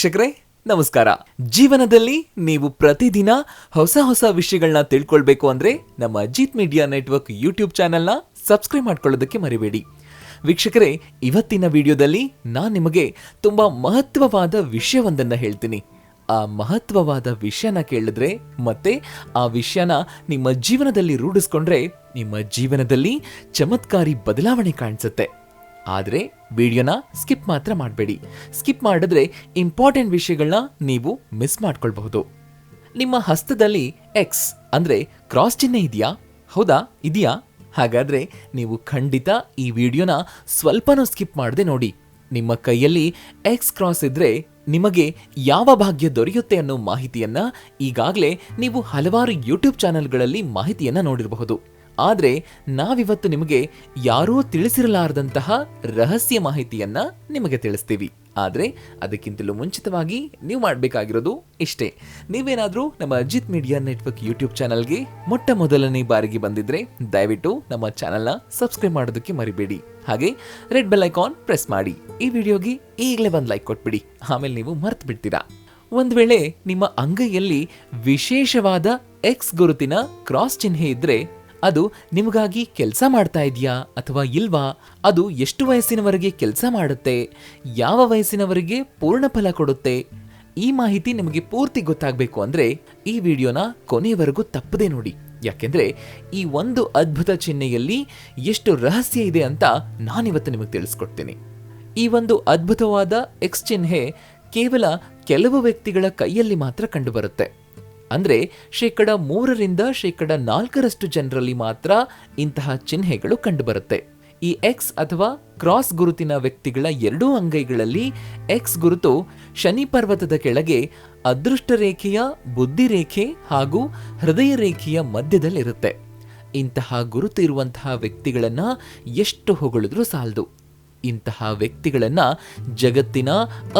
ವೀಕ್ಷಕರೇ, ನಮಸ್ಕಾರ. ಜೀವನದಲ್ಲಿ ನೀವು ಪ್ರತಿದಿನ ಹೊಸ ಹೊಸ ವಿಷಯಗಳನ್ನ ತಿಳ್ಕೊಳ್ಬೇಕು ಅಂದ್ರೆ ನಮ್ಮ ಅಜಿತ್ ಮೀಡಿಯಾ ನೆಟ್ವರ್ಕ್ ಯೂಟ್ಯೂಬ್ ಚಾನೆಲ್ನ ಸಬ್ಸ್ಕ್ರೈಬ್ ಮಾಡ್ಕೊಳ್ಳೋದಕ್ಕೆ ಮರಿಬೇಡಿ. ವೀಕ್ಷಕರೇ, ಇವತ್ತಿನ ವಿಡಿಯೋದಲ್ಲಿ ನಾನು ನಿಮಗೆ ತುಂಬಾ ಮಹತ್ವವಾದ ವಿಷಯವೊಂದನ್ನ ಹೇಳ್ತೀನಿ. ಆ ಮಹತ್ವವಾದ ವಿಷಯನ ಕೇಳಿದ್ರೆ ಮತ್ತೆ ಆ ವಿಷಯನ ನಿಮ್ಮ ಜೀವನದಲ್ಲಿ ರೂಢಿಸ್ಕೊಂಡ್ರೆ ನಿಮ್ಮ ಜೀವನದಲ್ಲಿ ಚಮತ್ಕಾರಿ ಬದಲಾವಣೆ ಕಾಣಿಸುತ್ತೆ. ಆದರೆ ವಿಡಿಯೋನ ಸ್ಕಿಪ್ ಮಾತ್ರ ಮಾಡಬೇಡಿ. ಸ್ಕಿಪ್ ಮಾಡಿದ್ರೆ ಇಂಪಾರ್ಟೆಂಟ್ ವಿಷಯಗಳನ್ನ ನೀವು ಮಿಸ್ ಮಾಡ್ಕೊಳ್ಬಹುದು. ನಿಮ್ಮ ಹಸ್ತದಲ್ಲಿ ಎಕ್ಸ್ ಅಂದರೆ ಕ್ರಾಸ್ ಚಿಹ್ನೆ ಇದೆಯಾ? ಹೌದಾ? ಇದೆಯಾ? ಹಾಗಾದರೆ ನೀವು ಖಂಡಿತ ಈ ವಿಡಿಯೋನ ಸ್ವಲ್ಪನೂ ಸ್ಕಿಪ್ ಮಾಡದೆ ನೋಡಿ. ನಿಮ್ಮ ಕೈಯಲ್ಲಿ ಎಕ್ಸ್ ಕ್ರಾಸ್ ಇದ್ರೆ ನಿಮಗೆ ಯಾವ ಭಾಗ್ಯ ದೊರೆಯುತ್ತೆ ಅನ್ನೋ ಮಾಹಿತಿಯನ್ನ ಈಗಾಗಲೇ ನೀವು ಹಲವಾರು ಯೂಟ್ಯೂಬ್ ಚಾನೆಲ್ಗಳಲ್ಲಿ ಮಾಹಿತಿಯನ್ನ ನೋಡಿರಬಹುದು. ಆದ್ರೆ ನಾವಿವತ್ತು ನಿಮಗೆ ಯಾರೂ ತಿಳಿಸಿರಲಾರದಂತಹ ರಹಸ್ಯ ಮಾಹಿತಿಯನ್ನ ನಿಮಗೆ ತಿಳಿಸ್ತೀವಿ. ಆದರೆ ಅದಕ್ಕಿಂತಲೂ ಮುಂಚಿತವಾಗಿ ನೀವು ಮಾಡಬೇಕಾಗಿರೋದು ಇಷ್ಟೇ. ನೀವೇನಾದರೂ ನಮ್ಮ ಅಜಿತ್ ಮೀಡಿಯಾ ನೆಟ್ವರ್ಕ್ ಯೂಟ್ಯೂಬ್ ಚಾನಲ್ಗೆ ಮೊಟ್ಟ ಮೊದಲನೇ ಬಾರಿಗೆ ಬಂದಿದ್ರೆ ದಯವಿಟ್ಟು ನಮ್ಮ ಚಾನಲ್ನ ಸಬ್ಸ್ಕ್ರೈಬ್ ಮಾಡೋದಕ್ಕೆ ಮರಿಬೇಡಿ. ಹಾಗೆ ರೆಡ್ ಬೆಲ್ ಐಕಾನ್ ಪ್ರೆಸ್ ಮಾಡಿ. ಈ ವಿಡಿಯೋಗೆ ಈಗಲೇ ಒಂದು ಲೈಕ್ ಕೊಟ್ಬಿಡಿ. ಆಮೇಲೆ ನೀವು ಮರ್ತು ಬಿಡ್ತೀರಾ. ಒಂದು ವೇಳೆ ನಿಮ್ಮ ಅಂಗೈಯಲ್ಲಿ ವಿಶೇಷವಾದ ಎಕ್ಸ್ ಗುರುತಿನ ಕ್ರಾಸ್ ಚಿಹ್ನೆ ಇದ್ರೆ ಅದು ನಿಮಗಾಗಿ ಕೆಲಸ ಮಾಡ್ತಾ ಇದೆಯಾ ಅಥವಾ ಇಲ್ವಾ? ಅದು ಎಷ್ಟು ವಯಸ್ಸಿನವರೆಗೆ ಕೆಲಸ ಮಾಡುತ್ತೆ? ಯಾವ ವಯಸ್ಸಿನವರೆಗೆ ಪೂರ್ಣ ಫಲ ಕೊಡುತ್ತೆ? ಈ ಮಾಹಿತಿ ನಿಮಗೆ ಪೂರ್ತಿ ಗೊತ್ತಾಗಬೇಕು ಅಂದರೆ ಈ ವಿಡಿಯೋನ ಕೊನೆಯವರೆಗೂ ತಪ್ಪದೆ ನೋಡಿ. ಯಾಕೆಂದರೆ ಈ ಒಂದು ಅದ್ಭುತ ಚಿಹ್ನೆಯಲ್ಲಿ ಎಷ್ಟು ರಹಸ್ಯ ಇದೆ ಅಂತ ನಾನಿವತ್ತು ನಿಮಗೆ ತಿಳಿಸ್ಕೊಡ್ತೀನಿ. ಈ ಒಂದು ಅದ್ಭುತವಾದ ಎಕ್ಸ್ ಚಿಹ್ನೆ ಕೇವಲ ಕೆಲವು ವ್ಯಕ್ತಿಗಳ ಕೈಯಲ್ಲಿ ಮಾತ್ರ ಕಂಡುಬರುತ್ತೆ. ಅಂದ್ರೆ ಶೇಕಡ ಮೂರರಿಂದ ಶೇಕಡ ನಾಲ್ಕರಷ್ಟು ಜನರಲ್ಲಿ ಮಾತ್ರ ಇಂತಹ ಚಿಹ್ನೆಗಳು ಕಂಡುಬರುತ್ತೆ. ಈ ಎಕ್ಸ್ ಅಥವಾ ಕ್ರಾಸ್ ಗುರುತಿನ ವ್ಯಕ್ತಿಗಳ ಎರಡೂ ಅಂಗೈಗಳಲ್ಲಿ ಎಕ್ಸ್ ಗುರುತು ಶನಿ ಪರ್ವತದ ಕೆಳಗೆ ಅದೃಷ್ಟ ರೇಖೆಯ ಬುದ್ಧಿ ರೇಖೆ ಹಾಗೂ ಹೃದಯ ರೇಖೆಯ ಮಧ್ಯದಲ್ಲಿರುತ್ತೆ. ಇಂತಹ ಗುರುತು ಇರುವಂತಹ ವ್ಯಕ್ತಿಗಳನ್ನು ಎಷ್ಟು ಹೊಗಳಿದ್ರೂ ಸಾಲದು. ಇಂತಹ ವ್ಯಕ್ತಿಗಳನ್ನು ಜಗತ್ತಿನ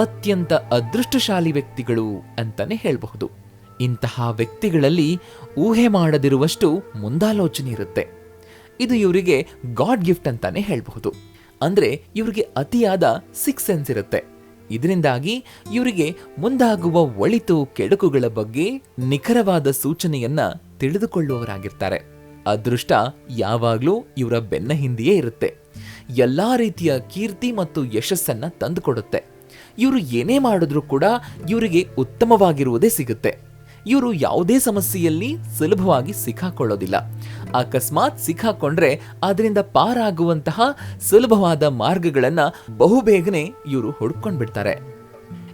ಅತ್ಯಂತ ಅದೃಷ್ಟಶಾಲಿ ವ್ಯಕ್ತಿಗಳು ಅಂತಾನೆ ಹೇಳಬಹುದು. ಇಂತಹ ವ್ಯಕ್ತಿಗಳಲ್ಲಿ ಊಹೆ ಮಾಡದಿರುವಷ್ಟು ಮುಂದಾಲೋಚನೆ ಇರುತ್ತೆ. ಇದು ಇವರಿಗೆ ಗಾಡ್ ಗಿಫ್ಟ್ ಅಂತಾನೆ ಹೇಳಬಹುದು. ಅಂದರೆ ಇವರಿಗೆ ಅತಿಯಾದ ಸಿಕ್ಸ್ ಸೆನ್ಸ್ ಇರುತ್ತೆ. ಇದರಿಂದಾಗಿ ಇವರಿಗೆ ಮುಂದಾಗುವ ಒಳಿತು ಕೆಡುಕುಗಳ ಬಗ್ಗೆ ನಿಖರವಾದ ಸೂಚನೆಯನ್ನ ತಿಳಿದುಕೊಳ್ಳುವವರಾಗಿರ್ತಾರೆ. ಅದೃಷ್ಟ ಯಾವಾಗಲೂ ಇವರ ಬೆನ್ನ ಹಿಂದೆಯೇ ಇರುತ್ತೆ. ಎಲ್ಲಾ ರೀತಿಯ ಕೀರ್ತಿ ಮತ್ತು ಯಶಸ್ಸನ್ನ ತಂದುಕೊಡುತ್ತೆ. ಇವರು ಏನೇ ಮಾಡಿದ್ರೂ ಕೂಡ ಇವರಿಗೆ ಉತ್ತಮವಾಗಿರುವುದೇ ಸಿಗುತ್ತೆ. ಇವರು ಯಾವುದೇ ಸಮಸ್ಯೆಯಲ್ಲಿ ಸುಲಭವಾಗಿ ಸಿಕ್ಕಾಕೊಳ್ಳೋದಿಲ್ಲ. ಅಕಸ್ಮಾತ್ ಸಿಕ್ಕಾಕೊಂಡ್ರೆ ಅದರಿಂದ ಪಾರಾಗುವಂತಹ ಸುಲಭವಾದ ಮಾರ್ಗಗಳನ್ನ ಬಹುಬೇಗನೆ ಇವರು ಹುಡ್ಕೊಂಡು ಬಿಡ್ತಾರೆ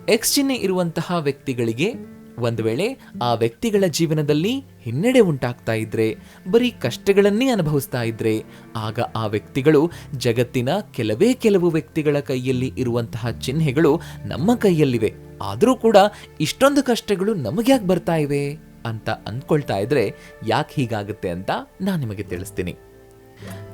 ಎಕ್ಸ್ ಚಿಹ್ನೆ ಇರುವಂತಹ ವ್ಯಕ್ತಿಗಳಿಗೆ ಒಂದು ವೇಳೆ ಆ ವ್ಯಕ್ತಿಗಳ ಜೀವನದಲ್ಲಿ ಹಿನ್ನಡೆ ಉಂಟಾಗ್ತಾ ಇದ್ರೆ, ಬರೀ ಕಷ್ಟಗಳನ್ನೇ ಅನುಭವಿಸ್ತಾ ಇದ್ರೆ, ಆಗ ಆ ವ್ಯಕ್ತಿಗಳು ಜಗತ್ತಿನ ಕೆಲವೇ ಕೆಲವು ವ್ಯಕ್ತಿಗಳ ಕೈಯಲ್ಲಿ ಇರುವಂತಹ ಚಿಹ್ನೆಗಳು ನಮ್ಮ ಕೈಯಲ್ಲಿವೆ. ಆದರೂ ಕೂಡ ಇಷ್ಟೊಂದು ಕಷ್ಟಗಳು ನಮಗ್ಯಾಕೆ ಬರ್ತಾ ಇವೆ ಅಂತ ಅಂದ್ಕೊಳ್ತಾ ಇದ್ರೆ ಯಾಕೆ ಹೀಗಾಗುತ್ತೆ ಅಂತ ನಾನು ನಿಮಗೆ ತಿಳಿಸ್ತೀನಿ.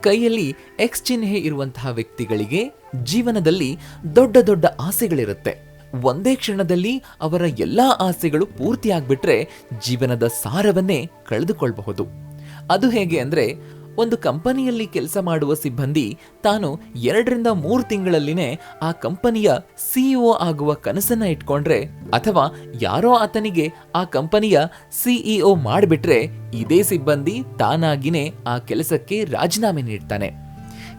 ಕೈಯಲ್ಲಿ ಎಕ್ಸ್ ಚಿಹ್ನೆ ಇರುವಂತಹ ವ್ಯಕ್ತಿಗಳಿಗೆ ಜೀವನದಲ್ಲಿ ದೊಡ್ಡ ದೊಡ್ಡ ಆಸೆಗಳಿರುತ್ತೆ. ಒಂದೇ ಕ್ಷಣದಲ್ಲಿ ಅವರ ಎಲ್ಲ ಆಸೆಗಳು ಪೂರ್ತಿಯಾಗ್ಬಿಟ್ರೆ ಜೀವನದ ಸಾರವನ್ನೇ ಕಳೆದುಕೊಳ್ಬಹುದು. ಅದು ಹೇಗೆ ಅಂದ್ರೆ ಒಂದು ಕಂಪನಿಯಲ್ಲಿ ಕೆಲಸ ಮಾಡುವ ಸಿಬ್ಬಂದಿ ತಾನು ಎರಡರಿಂದ ಮೂರು ತಿಂಗಳಲ್ಲಿನೇ ಆ ಕಂಪನಿಯ ಸಿಇಒ ಆಗುವ ಕನಸನ್ನ ಇಟ್ಕೊಂಡ್ರೆ ಅಥವಾ ಯಾರೋ ಆತನಿಗೆ ಆ ಕಂಪನಿಯ ಸಿಇಒ ಮಾಡಿಬಿಟ್ರೆ ಇದೇ ಸಿಬ್ಬಂದಿ ತಾನಾಗಿನೇ ಆ ಕೆಲಸಕ್ಕೆ ರಾಜೀನಾಮೆ ನೀಡ್ತಾನೆ.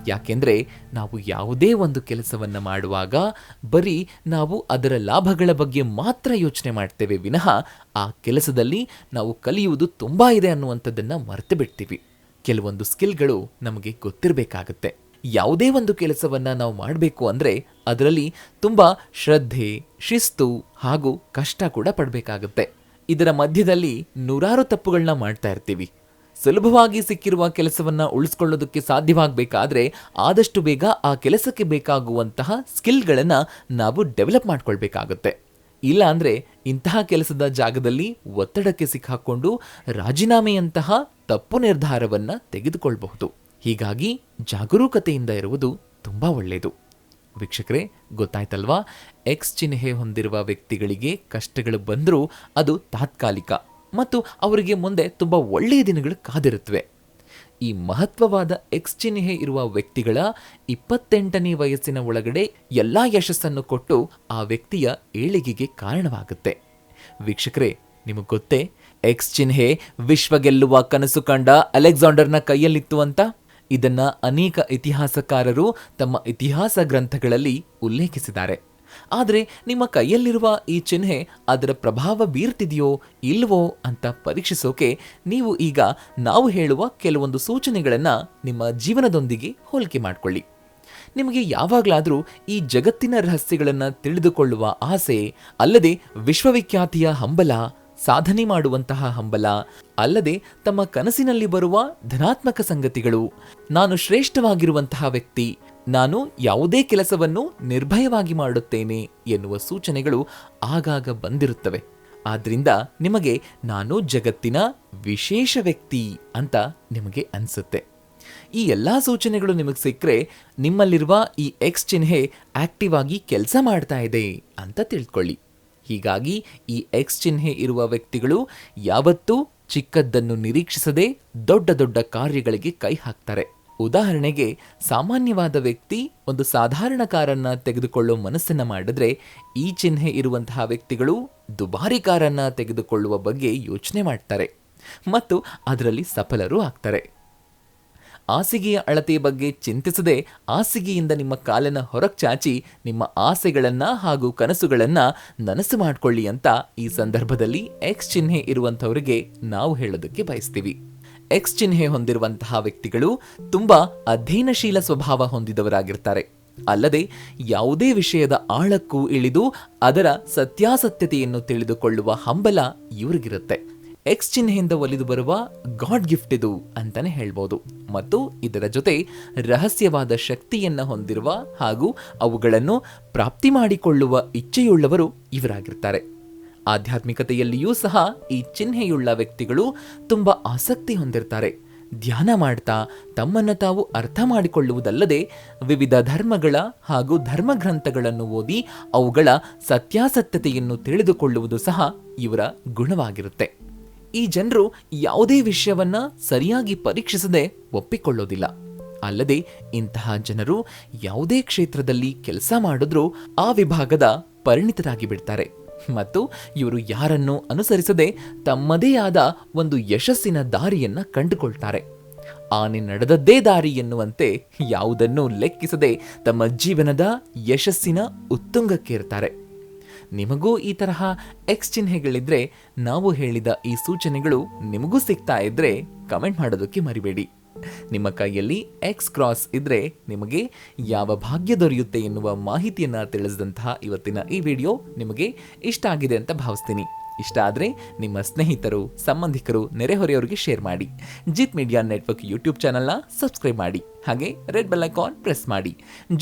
ಯಾಕೆಂದ್ರೆ ನಾವು ಯಾವುದೇ ಒಂದು ಕೆಲಸವನ್ನ ಮಾಡುವಾಗ ಬರೀ ನಾವು ಅದರ ಲಾಭಗಳ ಬಗ್ಗೆ ಮಾತ್ರ ಯೋಚನೆ ಮಾಡ್ತೇವೆ ವಿನಃ ಆ ಕೆಲಸದಲ್ಲಿ ನಾವು ಕಲಿಯುವುದು ತುಂಬಾ ಇದೆ ಅನ್ನುವಂಥದ್ದನ್ನು ಮರೆತು ಬಿಡ್ತೀವಿ. ಕೆಲವೊಂದು ಸ್ಕಿಲ್ಗಳು ನಮಗೆ ಗೊತ್ತಿರಬೇಕಾಗುತ್ತೆ. ಯಾವುದೇ ಒಂದು ಕೆಲಸವನ್ನು ನಾವು ಮಾಡಬೇಕು ಅಂದರೆ ಅದರಲ್ಲಿ ತುಂಬ ಶ್ರದ್ಧೆ, ಶಿಸ್ತು ಹಾಗೂ ಕಷ್ಟ ಕೂಡ ಪಡಬೇಕಾಗುತ್ತೆ. ಇದರ ಮಧ್ಯದಲ್ಲಿ ನೂರಾರು ತಪ್ಪುಗಳನ್ನ ಮಾಡ್ತಾ ಇರ್ತೀವಿ. ಸುಲಭವಾಗಿ ಸಿಕ್ಕಿರುವ ಕೆಲಸವನ್ನ ಉಳಿಸ್ಕೊಳ್ಳೋದಕ್ಕೆ ಸಾಧ್ಯವಾಗಬೇಕಾದ್ರೆ ಆದಷ್ಟು ಬೇಗ ಆ ಕೆಲಸಕ್ಕೆ ಬೇಕಾಗುವಂತಹ ಸ್ಕಿಲ್ಗಳನ್ನು ನಾವು ಡೆವಲಪ್ ಮಾಡ್ಕೊಳ್ಬೇಕಾಗುತ್ತೆ. ಇಲ್ಲ ಅಂದರೆ ಇಂತಹ ಕೆಲಸದ ಜಾಗದಲ್ಲಿ ಒತ್ತಡಕ್ಕೆ ಸಿಕ್ಕಾಕೊಂಡು ರಾಜೀನಾಮೆಯಂತಹ ತಪ್ಪು ನಿರ್ಧಾರವನ್ನು ತೆಗೆದುಕೊಳ್ಳಬಹುದು ಹೀಗಾಗಿ ಜಾಗರೂಕತೆಯಿಂದ ಇರುವುದು ತುಂಬ ಒಳ್ಳೆಯದು. ವೀಕ್ಷಕರೇ, ಗೊತ್ತಾಯ್ತಲ್ವಾ? ಎಕ್ಸ್ ಚಿಹ್ನೆ ಹೊಂದಿರುವ ವ್ಯಕ್ತಿಗಳಿಗೆ ಕಷ್ಟಗಳು ಬಂದರೂ ಅದು ತಾತ್ಕಾಲಿಕ ಮತ್ತು ಅವರಿಗೆ ಮುಂದೆ ತುಂಬ ಒಳ್ಳೆಯ ದಿನಗಳು ಕಾದಿರುತ್ತವೆ. ಈ ಮಹತ್ವವಾದ ಎಕ್ಸ್ ಚಿಹ್ನೆ ಇರುವ ವ್ಯಕ್ತಿಗಳ ಇಪ್ಪತ್ತೆಂಟನೇ ವಯಸ್ಸಿನ ಒಳಗಡೆ ಎಲ್ಲಾ ಯಶಸ್ಸನ್ನು ಕೊಟ್ಟು ಆ ವ್ಯಕ್ತಿಯ ಏಳಿಗೆಗೆ ಕಾರಣವಾಗುತ್ತೆ. ವೀಕ್ಷಕರೇ, ನಿಮಗೆ ಗೊತ್ತೇ? ಎಕ್ಸ್ ಚಿಹ್ನೆ ವಿಶ್ವ ಗೆಲ್ಲುವ ಕನಸು ಕಂಡ ಅಲೆಕ್ಸಾಂಡರ್ನ ಕೈಯಲ್ಲಿತ್ತು ಅಂತ? ಇದನ್ನ ಅನೇಕ ಇತಿಹಾಸಕಾರರು ತಮ್ಮ ಇತಿಹಾಸ ಗ್ರಂಥಗಳಲ್ಲಿ ಉಲ್ಲೇಖಿಸಿದ್ದಾರೆ. ಆದರೆ ನಿಮ್ಮ ಕೈಯಲ್ಲಿರುವ ಈ ಚಿಹ್ನೆ ಅದರ ಪ್ರಭಾವ ಬೀರ್ತಿದೆಯೋ ಇಲ್ವೋ ಅಂತ ಪರೀಕ್ಷಿಸೋಕೆ ನೀವು ಈಗ ನಾವು ಹೇಳುವ ಕೆಲವೊಂದು ಸೂಚನೆಗಳನ್ನು ನಿಮ್ಮ ಜೀವನದೊಂದಿಗೆ ಹೋಲಿಕೆ ಮಾಡಿಕೊಳ್ಳಿ. ನಿಮಗೆ ಯಾವಾಗಲಾದರೂ ಈ ಜಗತ್ತಿನ ರಹಸ್ಯಗಳನ್ನು ತಿಳಿದುಕೊಳ್ಳುವ ಆಸೆ, ಅಲ್ಲದೆ ವಿಶ್ವವಿಖ್ಯಾತಿಯ ಹಂಬಲ, ಸಾಧನೆ ಮಾಡುವಂತಹ ಹಂಬಲ, ಅಲ್ಲದೆ ತಮ್ಮ ಕನಸಿನಲ್ಲಿ ಬರುವ ಧನಾತ್ಮಕ ಸಂಗತಿಗಳು, ನಾನು ಶ್ರೇಷ್ಠವಾಗಿರುವಂತಹ ವ್ಯಕ್ತಿ ನಾನು ಯಾವುದೇ ಕೆಲಸವನ್ನು ನಿರ್ಭಯವಾಗಿ ಮಾಡುತ್ತೇನೆ ಎನ್ನುವ ಸೂಚನೆಗಳು ಆಗಾಗ ಬಂದಿರುತ್ತವೆ. ಆದ್ರಿಂದ ನಿಮಗೆ ನಾನು ಜಗತ್ತಿನ ವಿಶೇಷ ವ್ಯಕ್ತಿ ಅಂತ ನಿಮಗೆ ಅನಿಸುತ್ತೆ. ಈ ಎಲ್ಲ ಸೂಚನೆಗಳು ನಿಮಗೆ ಸಿಕ್ಕರೆ ನಿಮ್ಮಲ್ಲಿರುವ ಈ ಎಕ್ಸ್ ಚಿಹ್ನೆ ಆಕ್ಟಿವ್ ಆಗಿ ಕೆಲಸ ಮಾಡ್ತಾ ಇದೆ ಅಂತ ತಿಳ್ಕೊಳ್ಳಿ. ಹೀಗಾಗಿ ಈ ಎಕ್ಸ್ ಚಿಹ್ನೆ ಇರುವ ವ್ಯಕ್ತಿಗಳು ಯಾವತ್ತೂ ಚಿಕ್ಕದ್ದನ್ನು ನಿರೀಕ್ಷಿಸದೆ ದೊಡ್ಡ ದೊಡ್ಡ ಕಾರ್ಯಗಳಿಗೆ ಕೈ ಹಾಕ್ತಾರೆ. ಉದಾಹರಣೆಗೆ, ಸಾಮಾನ್ಯವಾದ ವ್ಯಕ್ತಿ ಒಂದು ಸಾಧಾರಣ ಕಾರನ್ನು ತೆಗೆದುಕೊಳ್ಳೋ ಮನಸ್ಸನ್ನು ಮಾಡಿದ್ರೆ, ಈ ಚಿಹ್ನೆ ಇರುವಂತಹ ವ್ಯಕ್ತಿಗಳು ದುಬಾರಿ ಕಾರನ್ನು ತೆಗೆದುಕೊಳ್ಳುವ ಬಗ್ಗೆ ಯೋಚನೆ ಮಾಡ್ತಾರೆ ಮತ್ತು ಅದರಲ್ಲಿ ಸಫಲರೂ ಆಗ್ತಾರೆ. ಹಾಸಿಗೆಯ ಅಳತೆಯ ಬಗ್ಗೆ ಚಿಂತಿಸದೆ ಹಾಸಿಗೆಯಿಂದ ನಿಮ್ಮ ಕಾಲನ್ನು ಹೊರಗೆ ಚಾಚಿ ನಿಮ್ಮ ಆಸೆಗಳನ್ನು ಹಾಗೂ ಕನಸುಗಳನ್ನು ನನಸು ಮಾಡ್ಕೊಳ್ಳಿ ಅಂತ ಈ ಸಂದರ್ಭದಲ್ಲಿ ಎಕ್ಸ್ ಚಿಹ್ನೆ ಇರುವಂಥವರಿಗೆ ನಾವು ಹೇಳೋದಕ್ಕೆ ಬಯಸ್ತೀವಿ. ಎಕ್ಸ್ ಚಿಹ್ನೆ ಹೊಂದಿರುವಂತಹ ವ್ಯಕ್ತಿಗಳು ತುಂಬಾ ಅಧ್ಯಯನಶೀಲ ಸ್ವಭಾವ ಹೊಂದಿದವರಾಗಿರ್ತಾರೆ. ಅಲ್ಲದೆ ಯಾವುದೇ ವಿಷಯದ ಆಳಕ್ಕೂ ಇಳಿದು ಅದರ ಸತ್ಯಾಸತ್ಯತೆಯನ್ನು ತಿಳಿದುಕೊಳ್ಳುವ ಹಂಬಲ ಇವರಿಗಿರುತ್ತೆ. ಎಕ್ಸ್ ಚಿಹ್ನೆಯಿಂದ ಒಲಿದು ಬರುವ ಗಾಡ್ ಗಿಫ್ಟ್ ಇದು ಅಂತಾನೆ ಹೇಳ್ಬೋದು. ಮತ್ತು ಇದರ ಜೊತೆ ರಹಸ್ಯವಾದ ಶಕ್ತಿಯನ್ನ ಹೊಂದಿರುವ ಹಾಗೂ ಅವುಗಳನ್ನು ಪ್ರಾಪ್ತಿ ಮಾಡಿಕೊಳ್ಳುವ ಇಚ್ಛೆಯುಳ್ಳವರು ಇವರಾಗಿರ್ತಾರೆ. ಆಧ್ಯಾತ್ಮಿಕತೆಯಲ್ಲಿಯೂ ಸಹ ಈ ಚಿಹ್ನೆಯುಳ್ಳ ವ್ಯಕ್ತಿಗಳು ತುಂಬ ಆಸಕ್ತಿ ಹೊಂದಿರ್ತಾರೆ. ಧ್ಯಾನ ಮಾಡ್ತಾ ತಮ್ಮನ್ನು ತಾವು ಅರ್ಥ ಮಾಡಿಕೊಳ್ಳುವುದಲ್ಲದೆ ವಿವಿಧ ಧರ್ಮಗಳ ಹಾಗೂ ಧರ್ಮಗ್ರಂಥಗಳನ್ನು ಓದಿ ಅವುಗಳ ಸತ್ಯಾಸತ್ಯತೆಯನ್ನು ತಿಳಿದುಕೊಳ್ಳುವುದು ಸಹ ಇವರ ಗುಣವಾಗಿರುತ್ತೆ. ಈ ಜನರು ಯಾವುದೇ ವಿಷಯವನ್ನು ಸರಿಯಾಗಿ ಪರೀಕ್ಷಿಸದೆ ಒಪ್ಪಿಕೊಳ್ಳೋದಿಲ್ಲ. ಅಲ್ಲದೆ ಇಂತಹ ಜನರು ಯಾವುದೇ ಕ್ಷೇತ್ರದಲ್ಲಿ ಕೆಲಸ ಮಾಡಿದ್ರೂ ಆ ವಿಭಾಗದ ಪರಿಣಿತರಾಗಿ ಬಿಡ್ತಾರೆ. ಮತ್ತು ಇವರು ಯಾರನ್ನೂ ಅನುಸರಿಸದೆ ತಮ್ಮದೇ ಆದ ಒಂದು ಯಶಸ್ಸಿನ ದಾರಿಯನ್ನ ಕಂಡುಕೊಳ್ತಾರೆ. ಆನೆ ನಡೆದದ್ದೇ ದಾರಿ ಎನ್ನುವಂತೆ ಯಾವುದನ್ನೂ ಲೆಕ್ಕಿಸದೆ ತಮ್ಮ ಜೀವನದ ಯಶಸ್ಸಿನ ಉತ್ತುಂಗಕ್ಕೇರ್ತಾರೆ. ನಿಮಗೂ ಈ ತರಹ ಎಕ್ಸ್ ಚಿಹ್ನೆಗಳಿದ್ರೆ ನಾವು ಹೇಳಿದ ಈ ಸೂಚನೆಗಳು ನಿಮಗೂ ಸಿಗ್ತಾ ಇದ್ರೆ ಕಮೆಂಟ್ ಮಾಡೋದಕ್ಕೆ ಮರಿಬೇಡಿ. ನಿಮ್ಮ ಕೈಯಲ್ಲಿ ಎಕ್ಸ್ ಕ್ರಾಸ್ ಇದ್ರೆ ನಿಮಗೆ ಯಾವ ಭಾಗ್ಯ ದೊರೆಯುತ್ತೆ ಎನ್ನುವ ಮಾಹಿತಿಯನ್ನು ತಿಳಿಸಿದಂತಹ ಇವತ್ತಿನ ಈ ವಿಡಿಯೋ ನಿಮಗೆ ಇಷ್ಟ ಆಗಿದೆ ಅಂತ ಭಾವಿಸ್ತೀನಿ. ಇಷ್ಟ ಆದರೆ ನಿಮ್ಮ ಸ್ನೇಹಿತರು, ಸಂಬಂಧಿಕರು ನೆರೆಹೊರೆಯವರಿಗೆ ಶೇರ್ ಮಾಡಿ. ಜಿತ್ ಮೀಡಿಯಾ ನೆಟ್ವರ್ಕ್ ಯೂಟ್ಯೂಬ್ ಚಾನಲ್ನ ಸಬ್ಸ್ಕ್ರೈಬ್ ಮಾಡಿ. ಹಾಗೆ ರೆಡ್ ಬೆಲ್ ಐಕಾನ್ ಪ್ರೆಸ್ ಮಾಡಿ.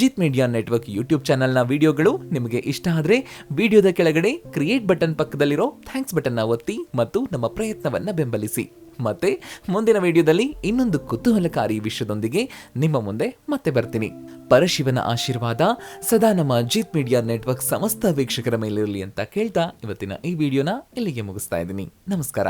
ಜಿತ್ ಮೀಡಿಯಾ ನೆಟ್ವರ್ಕ್ ಯೂಟ್ಯೂಬ್ ಚಾನಲ್ನ ವಿಡಿಯೋಗಳು ನಿಮಗೆ ಇಷ್ಟ ಆದರೆ ವಿಡಿಯೋದ ಕೆಳಗಡೆ ಕ್ರಿಯೇಟ್ ಬಟನ್ ಪಕ್ಕದಲ್ಲಿರೋ ಥ್ಯಾಂಕ್ಸ್ ಬಟನ್ನ ಒತ್ತಿ ಮತ್ತು ನಮ್ಮ ಪ್ರಯತ್ನವನ್ನು ಬೆಂಬಲಿಸಿ. ಮತ್ತೆ ಮುಂದಿನ ವಿಡಿಯೋದಲ್ಲಿ ಇನ್ನೊಂದು ಕುತೂಹಲಕಾರಿ ವಿಷಯದೊಂದಿಗೆ ನಿಮ್ಮ ಮುಂದೆ ಮತ್ತೆ ಬರ್ತೀನಿ. ಪರಶಿವನ ಆಶೀರ್ವಾದ ಸದಾ ನಮ್ಮ ಜೀತ್ ಮೀಡಿಯಾ ನೆಟ್ವರ್ಕ್ ಸಮಸ್ತ ವೀಕ್ಷಕರ ಮೇಲಿರಲಿ ಅಂತ ಕೇಳ್ತಾ ಇವತ್ತಿನ ಈ ವಿಡಿಯೋನ ಇಲ್ಲಿಗೆ ಮುಗಿಸ್ತಾ ಇದ್ದೀನಿ. ನಮಸ್ಕಾರ.